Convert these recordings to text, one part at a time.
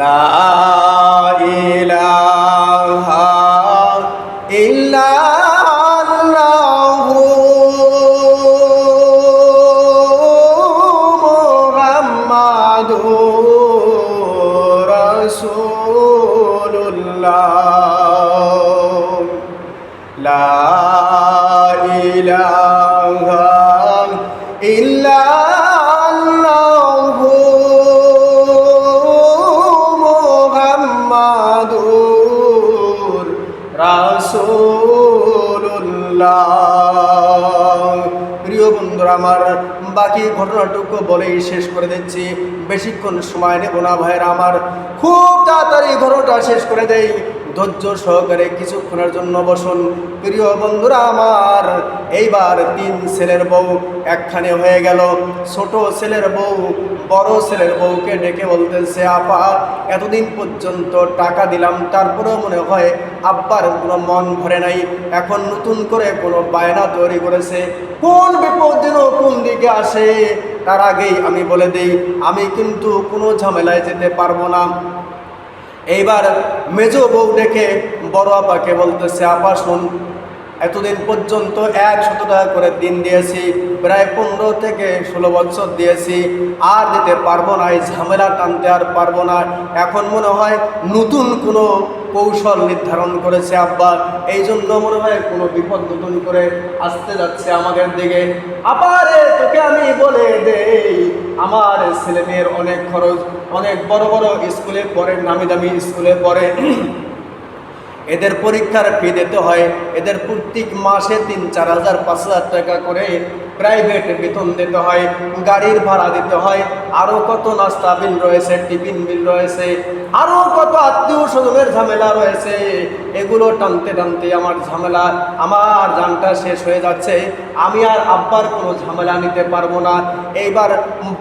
লা ইলাহা আমার। বাকি ঘটনাটুকু বলেই শেষ করে দিচ্ছি। বেশিক্ষণ সময় নেব না ভাইয়েরা আমার। খুব তাড়াতাড়ি ঘটনাটা শেষ করে দেই। ধৈর্য সহকারে কিছুক্ষণের জন্য বসুন। প্রিয় বন্ধুরা আমার, এইবার তিন ছেলের বউ একখানে হয়ে গেল। ছোট ছেলের বউ, বড় ছেলের বউকে ডেকে বলতেছে, আপা, এতদিন পর্যন্ত টাকা দিলাম, তারপরেও মনে হয় আব্বার কোনো মন ভরে নাই। এখন নতুন করে কোনো বায়না তৈরি করেছে। কোন বিপদ যেন কোন দিকে আসে? তার আগেই আমি বলে দিই, আমি কিন্তু কোনো ঝামেলায় যেতে পারব না। এইবার মেজো বউ ডেকে বড় আপাকে বলতেছে, আপা, শুন, এতদিন পর্যন্ত একশত টাকা করে দিন দিয়েছি, প্রায় পনেরো থেকে ষোলো বছর দিয়েছি, আর দিতে পারব না, এই ঝামেলা টানতে আর পারব না। এখন মনে হয় নতুন কোনো কৌশল নির্ধারণ করেছে আব্বা, এই জন্য মনে হয় কোনো বিপদ নতুন করে আসতে যাচ্ছে আমাদের দিকে। আপারে তোকে আমি বলে দেই আমার ছেলে মেয়ের অনেক খরচ, অনেক বড় বড় স্কুলে পড়ে, নামি দামি স্কুলে পড়ে। এদের পরীক্ষার ফি দিতে হয়, এদের প্রত্যেক মাসে তিন, চার হাজার, পাঁচ হাজার টাকা করে প্রাইভেট বেতন দিতে হয়, গাড়ির ভাড়া দিতে হয় আরও কত নাস্তা বিল রয়েছে, টিফিন বিল রয়েছে আরও কত আত্মীয় স্বজনের ঝামেলা রয়েছে। এগুলো টানতে টানতে আমার ঝামেলা, আমার জানটা শেষ হয়ে যাচ্ছে। আমি আর আব্বার কোনো ঝামেলা নিতে পারব না। এইবার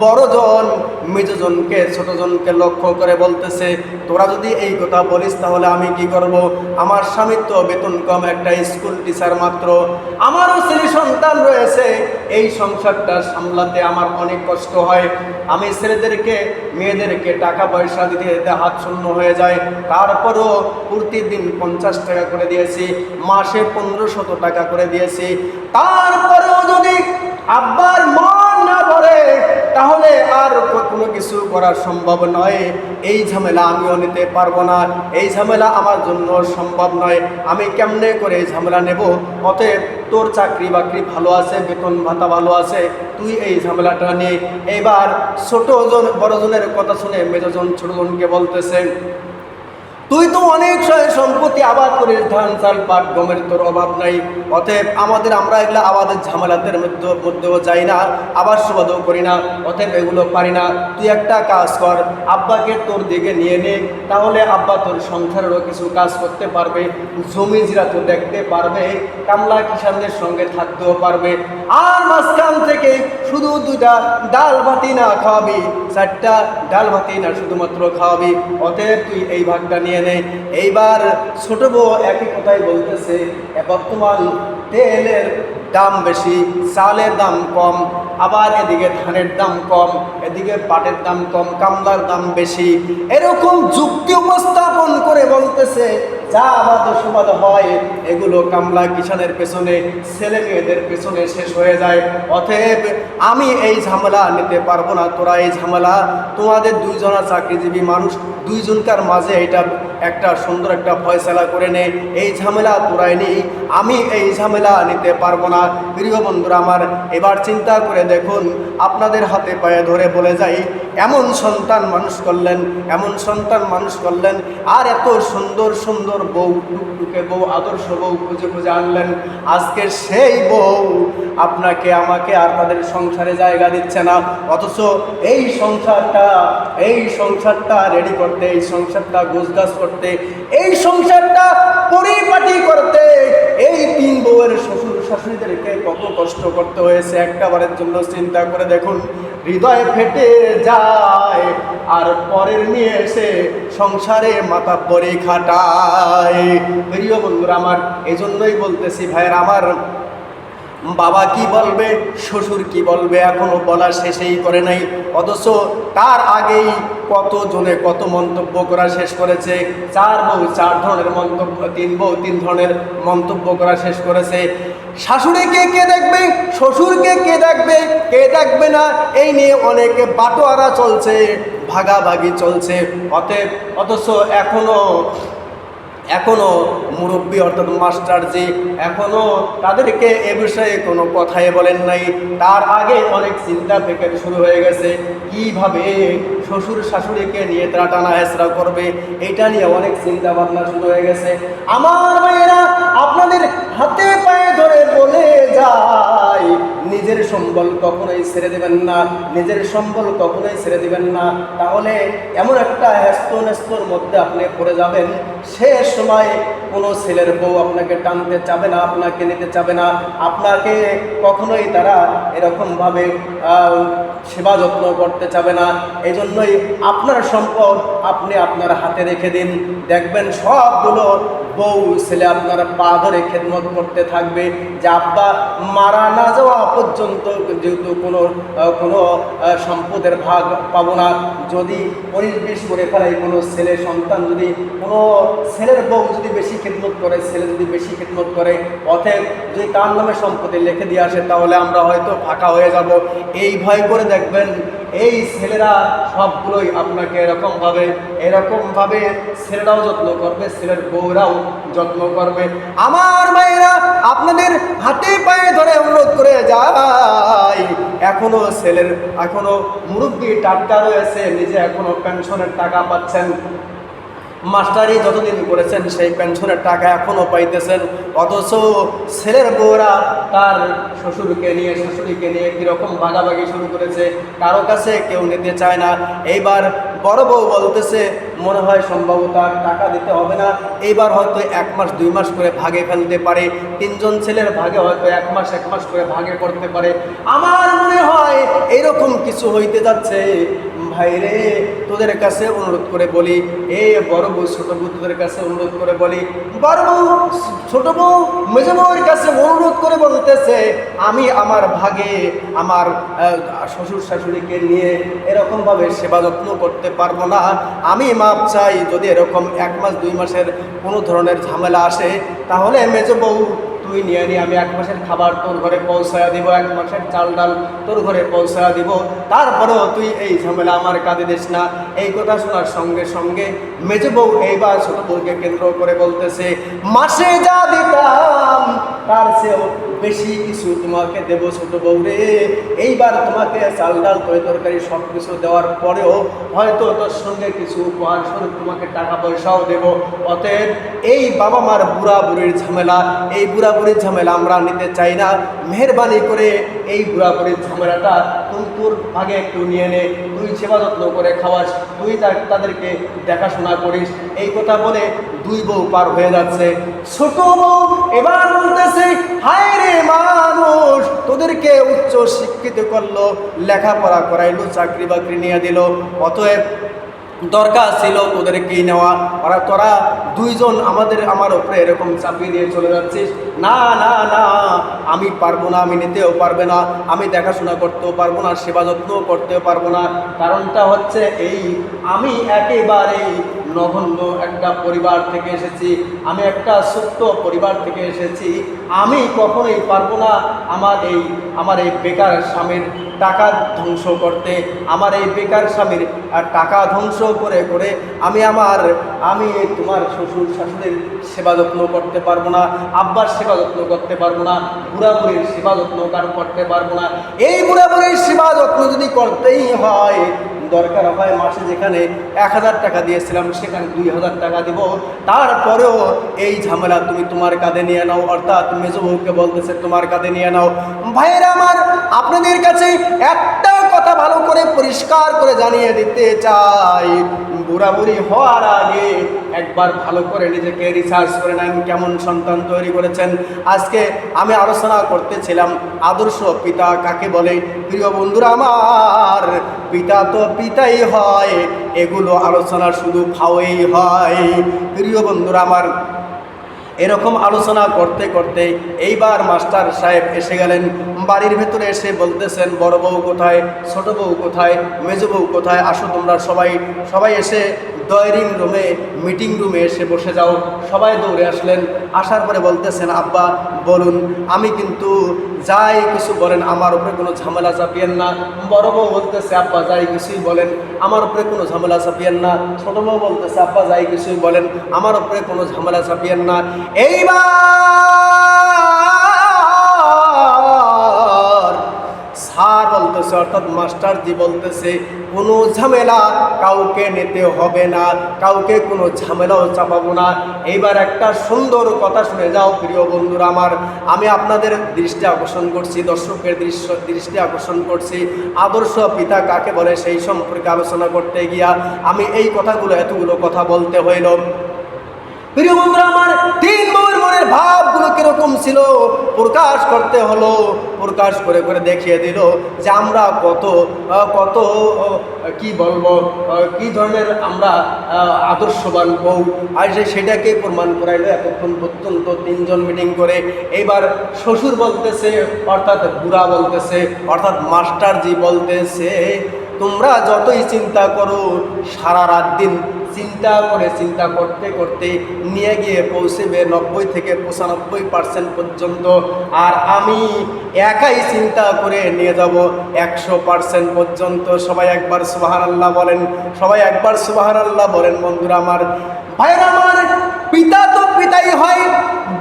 বড়জন মেজজনকে ছোটজনকে লক্ষ্য করে বলতেছে, তোরা যদি এই কথা বলিস তাহলে আমি কি করব? আমার স্বামীর তো বেতন কম, একটা স্কুল টিচার মাত্র। আমারও ছেলে সন্তান রয়েছে। এই সংসারটা সামলাতে আমার অনেক কষ্ট হয়। আমি ছেলেদেরকে, মেয়েদেরকে টাকা পয়সা দিতে দিতে হাত শূন্য হয়ে যায়। তারপরও প্রতিদিন পঞ্চাশ টাকা করে দিয়েছি, মাসে পনেরো শত টাকা করে দিয়েছি। তারপরেও যদি আব্বার মন না ভরে, তাহলে আর কোনো কিছু করা সম্ভব নয়। এই ঝামেলা আমিও নিতে পারব না, এই ঝামেলা আমার জন্য সম্ভব নয়। আমি কেমনে করে এই ঝামেলা নেব? অতএব তোর চাকরি বাকরি ভালো আছে, বেতন ভাতা ভালো আছে, তুই এই ঝামেলাটা নে। এবার ছোটজন বড়জনের কথা শুনে মেজজন ছোটজনকে বলতেছে, তুই তো অনেক সম্পত্তি আবাদ করিস ধান, চাল, পাট, গমের তোর অভাব নাই। অতএব আমাদের আমরা এগুলো আবাদের ঝামেলাদের মধ্যে, মধ্যেও যাই না, আবার সুবাদও করি না। অতএব এগুলো পারি না। তুই একটা কাজ কর, আব্বাকে তোর দিকে নিয়ে নে, তাহলে আব্বা তোর সংসারেরও কিছু কাজ করতে পারবে, জমি জিরা তো দেখতে পারবে, কামলা কিষানদের সঙ্গে থাকতেও পারবে। আর মাঝখান থেকে শুধু দুইটা ডাল ভাতি না খাওয়াবি, চারটা ডাল ভাতি না শুধুমাত্র খাওয়াবি। অতএব তুই এই ভাগটা নিয়ে নে। এইবার ছোট বউ একই কথাই বলতেছে বর্তমান তেলের দাম বেশি চালের দাম কম আবার এদিকে ধানের দাম কম, এদিকে পাটের দাম কম কামলার দাম বেশি। এরকম যুক্তি উপস্থাপন করে বলতেছে, যা আবাদ সুবাদ হয়, এগুলো কামলা কিষানের পেছনে, ছেলে মেয়েদের পেছনে শেষ হয়ে যায়। অতএব আমি এই ঝামেলা নিতে পারব না, তোরা এই ঝামেলা, তোমাদের দুইজনা চাকরিজীবী মানুষ দুইজনকার মাঝে এটা একটা সুন্দর একটা ফয়সালা করে নে। এই ঝামেলা তোরাই নেই আমি এই ঝামেলা নিতে পারব না। প্রিয় বন্ধুরা আমার, এবার চিন্তা করে দেখুন, আপনাদের হাতে পায়ে ধরে বলে যাই, এমন সন্তান মানুষ করলেন, এমন সন্তান মানুষ করলেন, আর এত সুন্দর সুন্দর বউ, টুকটুকে বউ, আদর্শ বউ খুঁজে খুঁজে আনলেন। আজকে সেই বউ আপনাকে, আমাকে আর তাদের সংসারে জায়গা দিচ্ছে না। অথচ এই সংসারটা এই সংসারটা রেডি করতে, এই সংসারটা গোছগাছ করতে, এই সংসারটা কষ্ট করতে হয়েছে, একটাবারের জন্য চিন্তা করে দেখুন, হৃদয় ফেটে যায়, আর পরের নিয়ে এসে সংসারে মাথা পরে খাটায়। প্রিয় বন্ধুরা, আমার এই জন্যই বলতেছি, ভাইয়ের, আমার বাবা কি বলবে, শ্বশুর কি বলবে, এখনও বলা শেষেই করে নাই। অথচ তার আগেই কত জনে কত মন্তব্য করা শেষ করেছে, চার বউ, চার ধরনের মন্তব্য, তিন বউ, তিন ধরনের মন্তব্য করা শেষ করেছে। শাশুড়িকে কে দেখবে শ্বশুরকে কে দেখবে কে দেখবে না, এই নিয়ে অনেকে বাটোয়ারা চলছে, ভাগাভাগি চলছে। অতএব অথচ এখনও এখনও মুরব্বী অর্থাৎ মাস্টার যে এখনও তাদেরকে এ বিষয়ে কোনো কথাই বলেন নাই। তার আগে অনেক চিন্তা ফেকের শুরু হয়ে গেছে, কীভাবে শ্বশুর শাশুড়িকে নিয়ে তারা টানা হেসরা করবে, এটা নিয়ে অনেক চিন্তা ভাবনা শুরু হয়ে গেছে। আমার মেয়েরা আপনাদের হাতে পায়ে বলে যায় নিজের সম্বল কখনোই ছেড়ে দেবেন না। নিজের সম্বল কখনোই ছেড়ে দেবেন না। তাহলে এমন একটা হ্যাস্ত ন্যস্তর মধ্যে আপনি পড়ে যাবেন। সে সময় কোনো ছেলের বউ আপনাকে টানতে চাবে না, আপনাকে নিতে চাবে না। আপনাকে কখনোই তারা এরকমভাবে সেবা যত্ন করতে চাবে না। এই জন্যই আপনার সম্পদ আপনি আপনার হাতে রেখে দিন। দেখবেন সবগুলো বউ ছেলে আপনার পা ধরে খেদমত করতে থাকবে যে আব্বা মারা না যাওয়া পর্যন্ত যেহেতু কোনো কোনো সম্পদের ভাগ পাবো না। যদি উনিশ বিশ করে ফেলাই কোনো ছেলে সন্তান যদি, কোনো ছেলের বউ যদি বেশি খেদমত করে, ছেলে যদি বেশি খেদমত করে, অতএব যদি তার নামে সম্পত্তি লিখে দিয়ে আসে, তাহলে আমরা হয়তো ফাঁকা হয়ে যাব। এই ভয় করে দেখবেন এই ছেলেরা সবগুলোই আপনাকে এরকমভাবে এরকমভাবে ছেলেরাও যত্ন করবে, ছেলের বউরাও যত্ন করবে। আমার মায়েরা আপনাদের হাতে পায়ে ধরে অনুরোধ করে যায় এখনও ছেলের, এখনও মুরব্বী টাটকা রয়েছে, নিজে এখনও পেনশনের টাকা পাচ্ছেন। মাস্টারি যতদিন করেছেন, সেই পেনশনের টাকা এখনও পাইতেছেন। অথচ ছেলের বউরা তার শ্বশুরকে নিয়ে, শাশুড়িকে নিয়ে কীরকম ভাগাভাগি শুরু করেছে, কারও কাছে কেউ নিতে চায় না। এইবার বড় বউ বলতেছে, মনে হয় সম্ভবত আর টাকা দিতে হবে না। এইবার হয়তো এক মাস, দুই মাস করে ভাগে ফেলতে পারে। তিনজন ছেলের ভাগে হয়তো এক মাস এক মাস করে ভাগে করতে পারে। আমার মনে হয় এরকম কিছু হইতে যাচ্ছে। ভাইরে, তোদের কাছে অনুরোধ করে বলি, এ বড় বউ, ছোট বউ, তোদের কাছে অনুরোধ করে বলি, বড় বউ, ছোট বউ, মেজ বউয়ের কাছে অনুরোধ করে বলতেছে, আমি আমার ভাগে আমার শ্বশুর শাশুড়িকে নিয়ে এরকমভাবে সেবা যত্ন করতে পারব না। আমি মাপ চাই, যদি এরকম এক মাস, দুই মাসের কোনো ধরনের ঝামেলা আসে, তাহলে মেজ বউ তুই নিয়ে নিয়ে আমি এক মাসের খাবার তোর ঘরে পৌঁছায়া দিব, এক মাসের চাল ডাল তোর ঘরে পৌঁছায়া দিব। তারপরেও তুই এই ঝামেলা আমার কাঁদে দিস না। এই কথা শোনার সঙ্গে সঙ্গে মেজে বউ এইবার ছোট বউকে কেন্দ্র করে বলতেছে, মাসে যা দিতাম তার চেয়েও বেশি কিছু তোমাকে দেব ছোট বউ রে এইবার তোমাকে চাল ডাল, তরি তরকারি সব কিছু দেওয়ার পরেও হয়তো তোর সঙ্গে কিছু উপহার স্বরূপ তোমাকে টাকা পয়সাও দেব। অতএব এই বাবা মার বুড়া বুড়ির ঝামেলা, এই বুড়া বুড়ির ঝামেলা আমরা নিতে চাই না। মেহরবানি করে এই বুড়া বুড়ির ঝামেলাটা তুই তোর ভাগে একটু নিয়ে নে। তুই সেবা যত্ন করে খাওয়াস। তুই তাদেরকে দেখাশোনা করিস। এই কথা বলে দুই বউ পার হয়ে যাচ্ছে। ছোট বউ এবার বলতেছে, হায় রে মানুষ, তোদেরকে উচ্চ শিক্ষিত করল, লেখাপড়া করাইলো চাকরি বাকরি নিয়ে দিল। অতএব দরকার ছিল তোদেরকেই নেওয়া। ওরা তোরা দুইজন আমাদের, আমার ওপরে এরকম চাপিয়ে দিয়ে চলে যাচ্ছিস। না না না, আমি পারব না, আমি নিতেও পারবে না, আমি দেখাশোনা করতেও পারব না, সেবা যত্নও করতেও পারব না। কারণটা হচ্ছে এই, আমি একেবারেই নগণ্য একটা পরিবার থেকে এসেছি, আমি একটা ছোট্ট পরিবার থেকে এসেছি। আমি কখনোই পারব না আমার এই আমার এই বেকার স্বামীর টাকা ধ্বংস করতে, আমার এই বেকার স্বামীর আর টাকা ধ্বংস করে করে আমি আমার, আমি তোমার শ্বশুর শাশুড়ির সেবা যত্ন করতে পারব না, আব্বার সেবা যত্ন করতে পারব না বুড়াবুড়ির সেবা যত্ন কার করতে পারব না। এই বুড়াবুড়ির সেবা যত্ন যদি করতেই হয় দরকার হয়, মাসে যেখানে এক হাজার টাকা দিয়েছিলাম, সেখানে দুই হাজার টাকা দিব। তারপরেও এই ঝামেলা তুমি তোমার কাঁধে নিয়ে নাও, অর্থাৎ মেজো বলতেছে, তোমার কাঁধে নিয়ে নাও। ভাইয়েরা আমার, আপনাদের কাছে একটা কথা ভালো করে পরিষ্কার করে জানিয়ে দিতে চাই। বুড়াবুড়ি হওয়ার আগে একবার ভালো করে নিজেকে রিসার্চ করে নেন, কেমন সন্তান তৈরি করেছেন। আজকে আমি আলোচনা করতেছিলাম আদর্শ পিতা কাকে বলে? প্রিয় বন্ধুরা আমার, পিতা তো পিতাই হয়। এগুলো আলোচনার শুধু ফাওয়েই হয়। প্রিয় বন্ধুরা আমার এরকম আলোচনা করতে করতে এইবার মাস্টার সাহেব এসে গেলেন। বাড়ির ভেতরে এসে বলতেছেন, বড় বউ কোথায়? ছোট বউ কোথায়? মেজ বউ কোথায়? আসো তোমরা সবাই। সবাই এসে ডয়ারিং রুমে, মিটিং রুমে এসে বসে যাও। সবাই দৌড়ে আসলেন। আসার পরে বলতেছেন, আব্বা, বলুন, আমি কিন্তু যাই, কিছু বলেন। আমার উপরে কোনো ঝামেলা চাপিয়েন না। বড় বউ বলতেছে, আব্বা, যাই, কিছুই বলেন। আমার উপরে কোনো ঝামেলা চাপিয়েন না। ছোট বউ বলতেছে, আব্বা, যাই, কিছুই বলেন। আমার উপরে কোনো ঝামেলা চাপিয়েন না। এইবার স্যার বলতেছে, অর্থাৎ মাস্টারজি বলতেছে, কোনো ঝামেলা কাউকে নিতে হবে না, কাউকে কোনো ঝামেলাও চাপাবো না। এইবার একটা সুন্দর কথা শুনে যাও প্রিয় বন্ধুরা আমার। আমি আপনাদের দৃষ্টি আকর্ষণ করছি দর্শকের দৃশ্য, দৃষ্টি আকর্ষণ করছি। আদর্শ পিতা কাকে বলে সেই সম্পর্কে আলোচনা করতে গিয়া আমি এই কথাগুলো, এতগুলো কথা বলতে হইল। প্রিয় বন্ধুরা, আমার তিন বউয়ের মনের ভাবগুলো কীরকম ছিল? প্রকাশ করতে হলো, প্রকাশ করে করে দেখিয়ে দিল যে আমরা কত কত কি বলব কি ধরনের আমরা আদর্শবান বউ। আর সে সেটাকে প্রমাণ করাইলো এতক্ষণ পর্যন্ত তিনজন মিটিং করে। এইবার শ্বশুর বলতেছে, অর্থাৎ বুড়া বলতেছে, অর্থাৎ মাস্টারজি বলতেছে তোমরা যতই চিন্তা করো, সারা রাত দিন চিন্তা করে চিন্তা করতে করতে নিয়ে গিয়ে পৌঁছেবে নব্বই থেকে পঁচানব্বই পার্সেন্ট পর্যন্ত। আর আমি একাই চিন্তা করে নিয়ে যাব একশো পার্সেন্ট পর্যন্ত। সবাই একবার সুবাহান আল্লাহ বলেন, সবাই একবার সুবাহান আল্লাহ বলেন বন্ধুরা আমার। ভাইরা আমার, পিতা তো পিতাই হয়,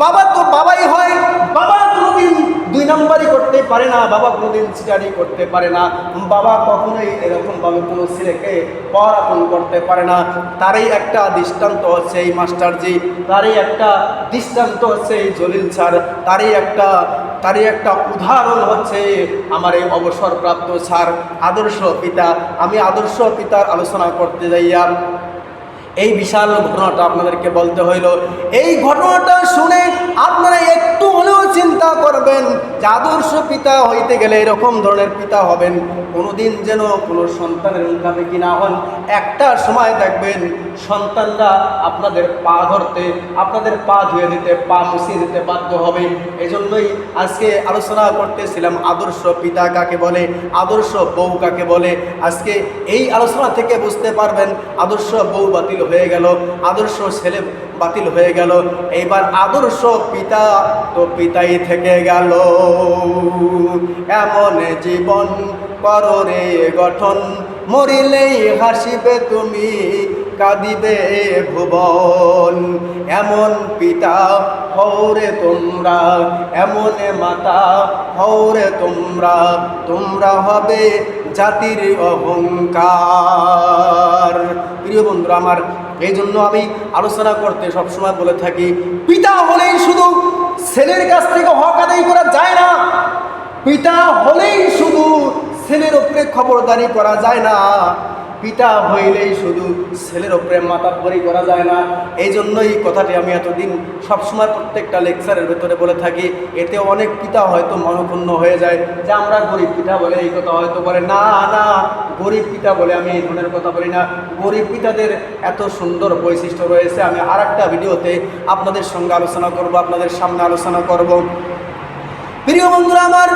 বাবা তো বাবাই হয় নম্বরই করতে পারে না, বাবা কোনোদিন স্টাডি করতে পারে না। বাবা কখনোই এরকমভাবে কোনো ছেলেকে পড়াপন করতে পারে না। তারই একটা দৃষ্টান্ত হচ্ছে এই মাস্টারজি, তারই একটা দৃষ্টান্ত হচ্ছে এই জলিল স্যার, তারই একটা তারই একটা উদাহরণ হচ্ছে আমার এই অবসরপ্রাপ্ত স্যার, আদর্শ পিতা। আমি আদর্শ পিতার আলোচনা করতে যাইয়া এই বিশাল ঘটনাটা আপনাদেরকে বলতে হইল। এই ঘটনাটা শুনে আপনারা একটু হলেও চিন্তা করবেন যে আদর্শ পিতা হইতে গেলে এরকম ধরনের পিতা হবেন, কোনোদিন যেন কোনো সন্তানের মুখাপেক্ষি না হন। একটা সময় দেখবেন সন্তানরা আপনাদের পা ধরতে, আপনাদের পা ধুয়ে দিতে, পা মুছিয়ে দিতে বাধ্য হবে। এই জন্যই আজকে আলোচনা করতেছিলাম আদর্শ পিতা কাকে বলে, আদর্শ বউ কাকে বলে। আজকে এই আলোচনা থেকে বুঝতে পারবেন আদর্শ বউ বাতিল হয়ে গেল, আদর্শ ছেলে বাতিল হয়ে গেল। এইবার আদর্শ পিতা তো পিতাই থেকে গেল। এমন জীবন কররে গঠন, মরিলেই হাসিবে তুমি। কাঁদিবে ভুবন। এমন পিতা হৌরে তোমরা, এমন মাতা হৌরে তোমরা তোমরা হবে জাতির অহংকার। প্রিয় বন্ধুরা, আমার এই জন্য আমি আলোচনা করতে সবসময় বলে থাকি, পিতা হলেই শুধু ছেলের কাছ থেকে হক আদায় করা যায় না। পিতা হলেই শুধু ছেলের ওপরে খবরদারি করা যায় না। পিতা হইলেই শুধু ছেলের ওপরে মাতাব্বরি করা যায় না। এই জন্যই কথাটি আমি এতদিন সবসময় প্রত্যেকটা লেকচারের ভেতরে বলে থাকি এতে অনেক পিতা হয়তো মনক্ষুণ্ণ হয়ে যায় যে আমরা গরিব পিতা বলে এই কথা হয়তো বলে। না না, গরিব পিতা বলে আমি এই ধরনের কথা বলি না। গরিব পিতাদের এত সুন্দর বৈশিষ্ট্য রয়েছে। আমি আর একটা ভিডিওতে আপনাদের সঙ্গে আলোচনা করব, আপনাদের সামনে আলোচনা করব। প্রিয় বন্ধুরা, আমার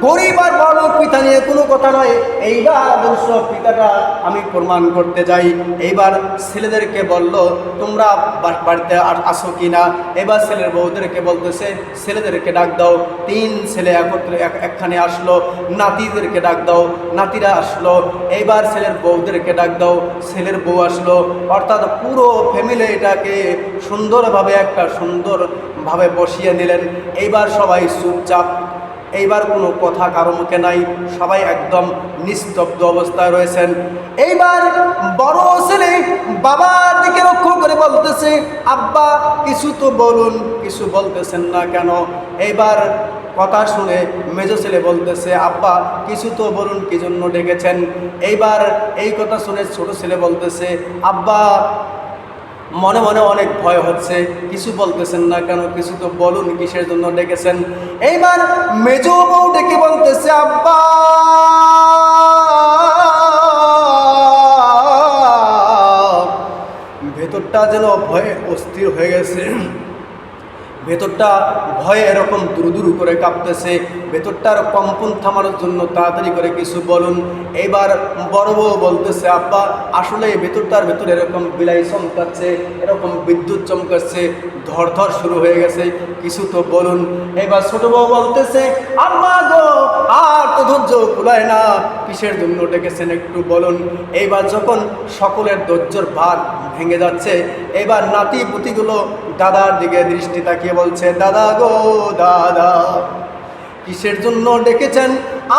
গরিব আর বড় পিতা নিয়ে কোনো কথা নয়। এইবার আদর্শ পিতাটা আমি প্রমাণ করতে যাই। এইবার ছেলেদেরকে বলল, তোমরা বাড়িতে আসো কি না? এবার ছেলের বউদেরকে বলতেছে, ছেলেদেরকে ডাক দাও। তিন ছেলে একত্রে এক- একখানে আসলো, নাতিদেরকে ডাক দাও, নাতিরা আসলো। এইবার ছেলের বউদেরকে ডাক দাও, ছেলের বউ আসলো। অর্থাৎ পুরো ফ্যামিলি এটাকে সুন্দরভাবে একটা সুন্দর ভাবে বসিয়ে নিলেন। এইবার সবাই চুপচাপ, এইবার কোনো কথা কারও মুখে নাই, সবাই একদম নিস্তব্ধ অবস্থায় রয়েছেন। এইবার বড় ছেলে বাবার দিকে লক্ষ্য করে বলতেছে, আব্বা, কিছু তো বলুন, কিছু বলতেছেন না কেন? এইবার কথা শুনে মেজ ছেলে বলতেছে, আব্বা, কিছু তো বলুন, কি জন্য ডেকেছেন? এইবার এই কথা শুনে ছোট ছেলে বলতেছে, আব্বা মনে মনে অনেক ভয় হচ্ছে, কিছু বলতেছেন না কেন, কিছু তো বলুন কিসের জন্য ডেকেছেন। এইবার মেজ বউ ডেকে বলতেছে, আব্বা! ভেতরটা যেন ভয়ে অস্থির হয়ে গেছে। ভেতরটা ভয়ে এরকম দুরুদুরু দুরু করে কাঁপতেছে, ভেতরটার কম্পন থামানোর জন্য তাড়াতাড়ি করে কিছু বলুন। এবার বড় বউ বলতেছে, আব্বা, আসলে ভেতরটার ভেতরে এরকম বিলাই চমকাচ্ছে, এরকম বিদ্যুৎ চমকাচ্ছে ধর ধর শুরু হয়ে গেছে, কিছু তো বলুন। এবার ছোট বউ বলতেছে, আম্মা গো আর তো ধৈর্য কুলায় না। কিসের জন্য ডেকেছেন একটু বলুন। এইবার যখন সকলের ধৈর্যর ভাগ ভেঙে যাচ্ছে এবার নাতি পুতিগুলো দাদার দিকে দৃষ্টি তাকিয়ে বলছে, দাদা গো, দাদা, কিসের জন্য ডেকেছেন?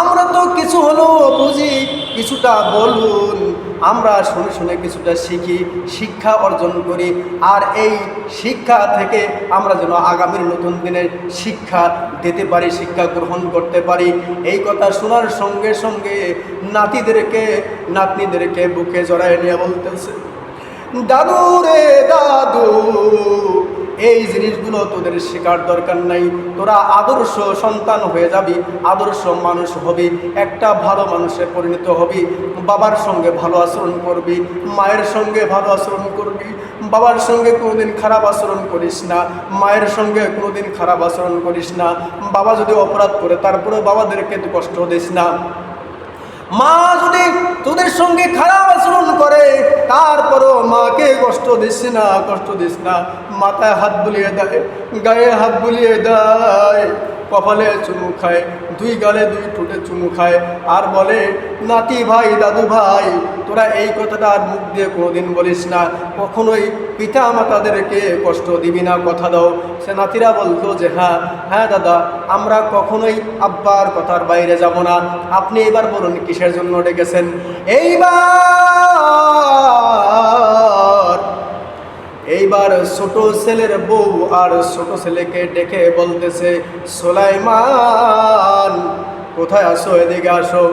আমরা তো কিছু হলো বুঝি, কিছুটা বলুন। আমরা শুনে শুনে কিছুটা শিখি, শিক্ষা অর্জন করি, আর এই শিক্ষা থেকে আমরা যেন আগামীর নতুন দিনের শিক্ষা দিতে পারি, শিক্ষা গ্রহণ করতে পারি। এই কথা শোনার সঙ্গে সঙ্গে নাতিদেরকে, নাতনিদেরকে বুকে জড়ায় নিয়ে বলতেছে, দাদু রে দাদু এই জিনিসগুলো তোদের শেখার দরকার নাই। তোরা আদর্শ সন্তান হয়ে যাবি, আদর্শ মানুষ হবি, একটা ভালো মানুষে পরিণত হবি, বাবার সঙ্গে ভালো আচরণ করবি, মায়ের সঙ্গে ভালো আচরণ করবি, বাবার সঙ্গে কোনোদিন খারাপ আচরণ করিস না, মায়ের সঙ্গে কোনোদিন খারাপ আচরণ করিস না, বাবা যদি অপরাধ করে, তারপরেও বাবাদেরকে কষ্ট দিস না। মা যদি তোদের সঙ্গে খারাপ আচরণ করে, তারপরও মাকে কষ্ট দিস না, কষ্ট দিস না। মাথায় হাত বুলিয়ে দেয়, গায়ে হাত বুলিয়ে দেয়। কপালে চুমু খায়, দুই গালে দুই ঠোঁটে চুমু খায়। আর বলে, নাতি ভাই, দাদু ভাই, তোরা এই কথাটা আর মুখ দিয়ে কোনোদিন বলিস না। কখনোই পিতা মাতাদেরকে কষ্ট দিবি না, কথা দাও। সে নাতিরা বলতো যে হ্যাঁ হ্যাঁ দাদা, আমরা কখনোই আব্বার কথার বাইরে যাব না। আপনি এবার বলুন, কিসের জন্য ডেকেছেন? এইবার ছোট ছেলের বউ আর ছোট ছেলেকে ডেকে বলতেছে, সোলাইমান, কোথায় আসো এদিকে আসো।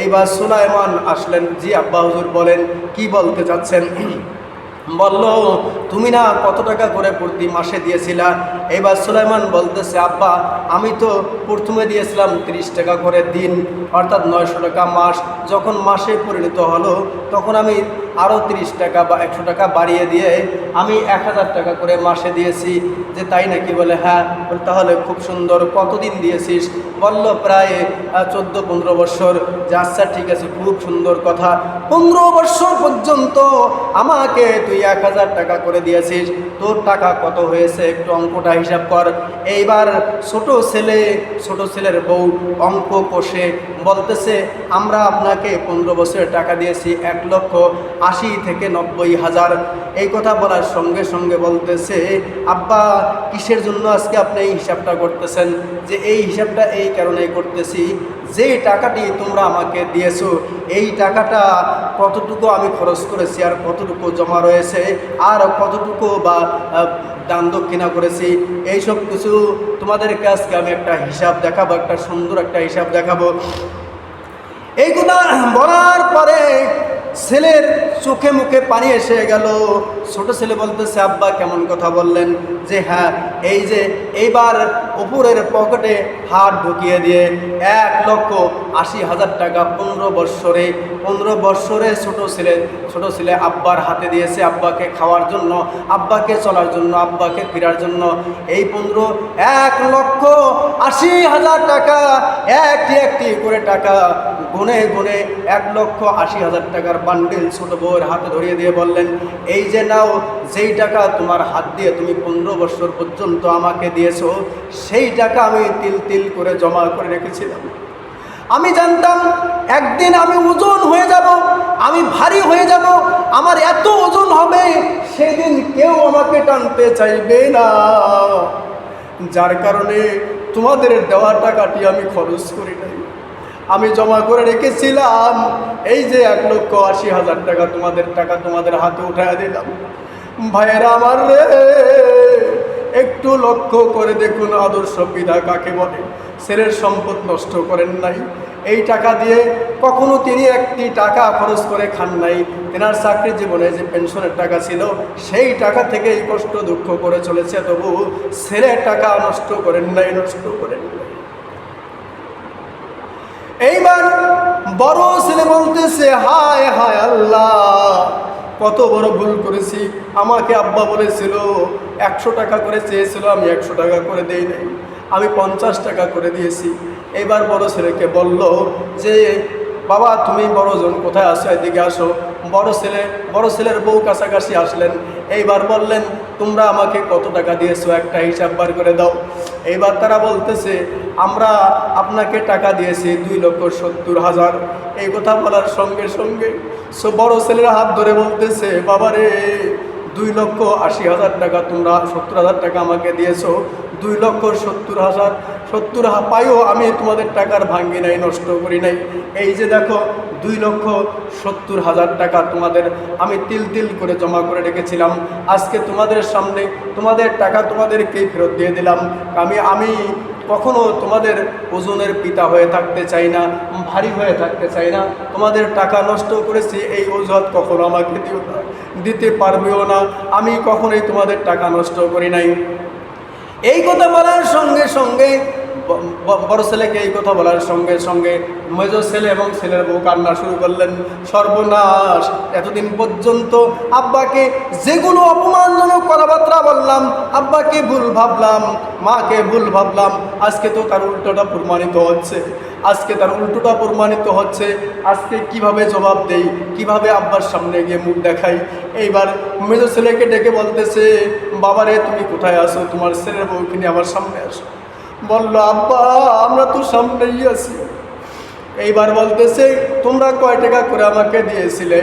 এইবার সোলাইমান আসলেন। জি আব্বা হুজুর বলেন, কি বলতে চাচ্ছেন? বলল, তুমি না কত টাকা করে প্রতি মাসে দিয়েছিলা? এইবার সুলাইমান বলতেছে, আব্বা, আমি তো প্রথমে দিয়েছিলাম তিরিশ টাকা করে দিন, অর্থাৎ নয়শো টাকা মাস। যখন মাসে পরিণত হলো, তখন আমি আরও তিরিশ টাকা বা একশো টাকা বাড়িয়ে দিয়ে আমি এক হাজার টাকা করে মাসে দিয়েছি। যে তাই নাকি বলে হ্যাঁ তাহলে খুব সুন্দর, কতদিন দিয়েছিস? বলল প্রায় চোদ্দ, পনেরো বছর। যে আচ্ছা ঠিক আছে, খুব সুন্দর কথা। পনেরো বছর পর্যন্ত আমাকে তুই এক হাজার টাকা করে দিয়েছিস। তোর টাকা কত হয়েছে একটু অঙ্কটা হিসাব কর। এইবার ছোট ছেলে, ছোট ছেলের বউ অঙ্ক কষে বলতেছে, আমরা আপনাকে পনেরো বছরের টাকা দিয়েছি, এক লক্ষ। আশি থেকে নব্বই হাজার। এই কথা বলার সঙ্গে সঙ্গে বলতেছে, আব্বা, কিসের জন্য আজকে আপনি এই হিসাবটা করতেছেন? যে এই হিসাবটা এই কারণেই করতেছি। যে টাকাটি তোমরা আমাকে দিয়েছ, এই টাকাটা কতটুকু আমি খরচ করেছি আর কতটুকু জমা রয়েছে আর কতটুকু বা দান দক্ষিণা করেছি? এইসব কিছু তোমাদেরকে আজকে আমি একটা হিসাব দেখাবো, একটা সুন্দর একটা হিসাব দেখাবো। এই কথা বলার পরে ছেলের চোখে মুখে পানি এসে গেল। ছোট ছেলে বলতেছে, আব্বা, কেমন কথা বললেন? যে হ্যাঁ এই যে, এইবার উপরের পকেটে হাত ঢুকিয়ে দিয়ে এক লক্ষ আশি হাজার টাকা পনেরো বৎসরে পনেরো বৎসরে ছোটো ছেলে, ছোট ছেলে আব্বার হাতে দিয়েছে আব্বাকে খাওয়ার জন্য, আব্বাকে চলার জন্য, আব্বাকে ফেরার জন্য। এই পনেরো, এক লক্ষ আশি হাজার টাকা, একটি একটি করে টাকা গুনে গুনে এক লক্ষ আশি হাজার টাকার বান্ডিল ছোট বউয়ের হাতে ধরিয়ে দিয়ে বললেন, এই যে নাও, যেই টাকা তোমার হাত দিয়ে তুমি পনেরো বছর পর্যন্ত আমাকে দিয়েছ সেই টাকা আমি তিল তিল করে জমা করে রেখেছিলাম। আমি জানতাম, একদিন আমি ওজন হয়ে যাব, আমি ভারী হয়ে যাব, আমার এত ওজন হবে, সেদিন কেউ আমাকে টানতে চাইবে না। যার কারণে তোমাদের দেওয়া টাকাটি আমি খরচ করি নাই। আমি জমা করে রেখেছিলাম, এই যে এক লক্ষ আশি হাজার টাকা তোমাদের টাকা তোমাদের হাতে উঠায় দিলাম। ভাইয়েরা আমার রে একটু লক্ষ্য করে দেখুন আদর্শ পিতা কাকে বলে। ছেলের সম্পদ নষ্ট করেন নাই। এই টাকা দিয়ে কখনো তিনি একটি টাকা খরচ করে খান নাই। তেনার চাকরি জীবনে যে পেনশনের টাকা ছিল, সেই টাকা থেকেই কষ্ট দুঃখ করে চলেছে। তবু ছেলের টাকা নষ্ট করেন নাই, নষ্ট করেন এইবার বড় ছেলে বলতেছে, হায় হায় আল্লাহ! কত বড় ভুল করেছি? আমাকে আব্বা বলেছিল, একশো টাকা করে চেয়েছিল, আমি একশো টাকা করে দেই নাই। আমি পঞ্চাশ টাকা করে দিয়েছি। এবার বড় ছেলেকে বলল, যে, বাবা, তুমি বড়জন কোথায় আসো এদিকে আসো। বড় ছেলে, বড় ছেলের বউ কাছাকাছি আসলেন। এইবার বললেন, তোমরা আমাকে কত টাকা দিয়েছ? একটা হিসাব বার করে দাও। এইবার তারা বলতেছে, আমরা আপনাকে টাকা দিয়েছি দুই লক্ষ সত্তর হাজার। এই কথা বলার সঙ্গে সঙ্গে বড় ছেলেরা হাত ধরে বলতেছে, বাবারে দুই লক্ষ আশি হাজার টাকা তোমরা সত্তর হাজার টাকা আমাকে দিয়েছ। দুই লক্ষ সত্তর হাজার, সত্তর পাইও আমি তোমাদের টাকার ভাঙ্গি নাই, নষ্ট করি নাই। এই যে দেখো, দুই লক্ষ সত্তর হাজার টাকা তোমাদের আমি তিল তিল করে জমা করে রেখেছিলাম। আজকে তোমাদের সামনে তোমাদের টাকা তোমাদেরকেই ফেরত দিয়ে দিলাম। আমি আমি কখনো তোমাদের ওজনের পিতা হয়ে থাকতে চাই না, ভারী হয়ে থাকতে চাই না। তোমাদের টাকা নষ্ট করেছি, এই অজুহাত কখনো আমাকে দিও না, দিতে পারবেও না। আমি কখনোই তোমাদের টাকা নষ্ট করি নাই। এই কথা বলার সঙ্গে সঙ্গে বড় ছেলেকে এই কথা বলার সঙ্গে সঙ্গে মেজ ছেলে এবং ছেলের বউ কান্না শুরু করলেন। সর্বনাশ। এতদিন পর্যন্ত আব্বাকে যেগুলো অপমানজনক কথাবার্তা বললাম, আব্বাকে ভুল ভাবলাম, মাকে ভুল ভাবলাম, আজকে তো তার উল্টোটা প্রমাণিত হচ্ছে। আজকে তার উল্টোটা প্রমাণিত হচ্ছে। আজকে কীভাবে জবাব দেই, কীভাবে আব্বার সামনে গিয়ে মুখ দেখাই? এইবার মেজ ছেলেকে ডেকে বলতেছে, বাবারে, তুমি কোথায় আসো তোমার ছেলের বউকে নিয়ে আমার সামনে আসো? বলল, আব্বা, আমরা তো সামনেই আছি। এইবার বলতেছে, তোমরা কয় টাকা করে আমাকে দিয়েছিলে?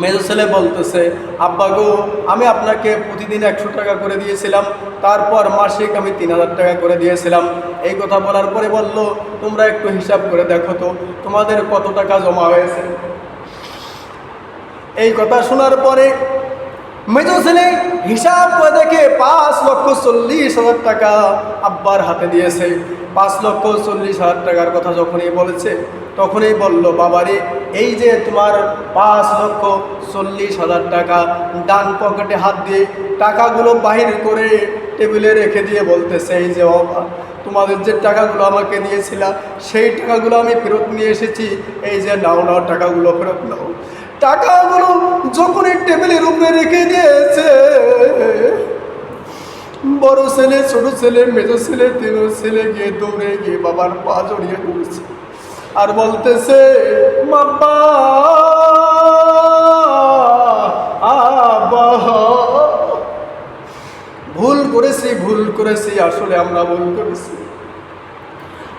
মেজো ছেলে বলতেছে, আব্বা গো, আমি আপনাকে প্রতিদিন একশো টাকা করে দিয়েছিলাম, তারপর মাসিক আমি তিন হাজার টাকা করে দিয়েছিলাম। এই কথা বলার পরে বলল, তোমরা একটু হিসাব করে দেখো তো, তোমাদের কত টাকা জমা হয়েছে? এই কথা শোনার পরে মেজো ছেলে হিসাব করে দেখে পাঁচ লক্ষ চল্লিশ হাজার টাকা আব্বার হাতে দিয়েছে। পাঁচ লক্ষ চল্লিশ হাজার টাকার কথা যখনই বলেছে, তখনই বলল, বাবারে, এই যে তোমার পাঁচ লক্ষ চল্লিশ হাজার টাকা ডান পকেটে হাত দিয়ে টাকাগুলো বাহির করে টেবিলে রেখে দিয়ে বলতেছে, এই যে বাবা তোমাদের যে টাকাগুলো আমাকে দিয়েছিলা, সেই টাকাগুলো আমি ফেরত নিয়ে এসেছি। এই যে নাও নাও, টাকাগুলো ফেরত নাও। টাকাগুলো যখন এই টেবিলের উপরে রেখে দিয়েছে, বড় ছেলে, ছোট ছেলে, মেজো ছেলে, তিন ছেলে গিয়ে দৌড়ে গিয়ে বাবার পা জড়িয়ে ধরেছে আর বলতেছে ভুল করেছি ভুল করেছি, আসলে আমরা ভুল করেছি।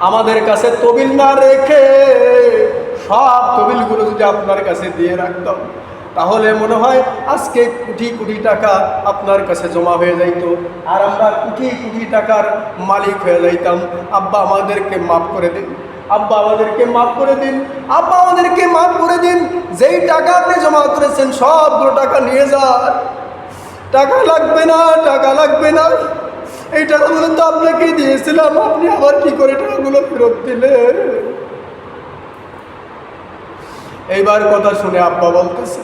আমাদের কাছে তবিল না রেখে সব তবিলগুলো যদি আপনার কাছে দিয়ে রাখতাম, তাহলে মনে হয় আজকে কোটি কোটি টাকা আপনার কাছে জমা হয়ে যাইতো, আর আমরা কোটি কোটি টাকার মালিক হয়ে যাইতাম। আব্বা আমাদেরকে মাফ করে দিন, আব্বা আমাদেরকে মাফ করে দিন, আব্বা আমাদেরকে মাফ করে দিন। যেই টাকা আপনি জমা করেছেন, সবগুলো টাকা নিয়ে যান। টাকা লাগবে না, টাকা লাগবে না। এই টাকাগুলো তো আপনাকে দিয়েছিলাম, আপনি আবার কি করে টাকাগুলো ফেরত দিলেন? এইবার কথা শুনে আব্বা বলতেছে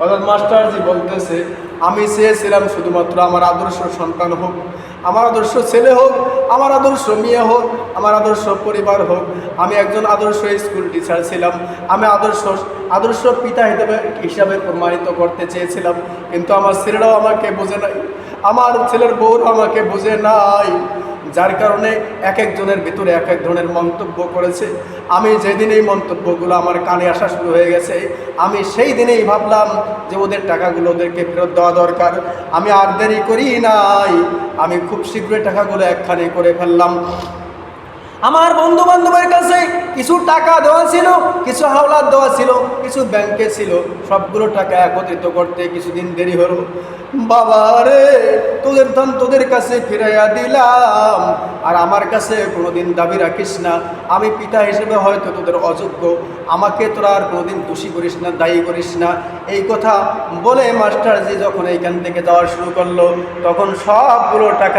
অর্থাৎ মাস্টারজি বলতেছে, আমি চেয়েছিলাম শুধুমাত্র আমার আদর্শ সন্তান হোক, আমার আদর্শ ছেলে হোক, আমার আদর্শ মেয়ে হোক, আমার আদর্শ পরিবার হোক, আমি একজন আদর্শ স্কুল টিচার ছিলাম, আমি আদর্শ আদর্শ পিতা হিসেবে হিসাবে প্রমাণিত করতে চেয়েছিলাম, কিন্তু আমার ছেলেরাও আমাকে বোঝে নাই, আমার ছেলের বউরা আমাকে বোঝে নাই। যার কারণে এক একজনের ভিতরে এক এক ধরনের মন্তব্য করেছে। আমি যেদিন এই মন্তব্যগুলো আমার কানে আসা শুরু হয়ে গেছে, আমি সেই দিনেই ভাবলাম যে ওদের টাকাগুলো ওদেরকে ফেরত দেওয়া দরকার। আমি আর দেরি করি নাই, আমি খুব শীঘ্রই টাকাগুলো একখানে করে ফেললাম। আমার বন্ধু বান্ধবের কাছে কিছু টাকা দেওয়া ছিল, কিছু হাওলাত দেওয়া ছিল, কিছু ব্যাংকে ছিল। সবগুলো টাকা একত্রিত করতে কিছুদিন দেরি হলো। বাবা রে, তোদের ধন তোদের কাছে ফিরাইয়া দিলাম। আর আমার কাছে কোনোদিন দাবি রাখিস না। আমি পিতা হিসেবে হয়তো তোদের অযোগ্য। আমাকে তোরা আর কোনোদিন দোষী করিস না, দায়ী করিস না। এই কথা বলে মাস্টারজি যখন এইখান থেকে যাওয়া শুরু করল, তখন সবগুলো টাকা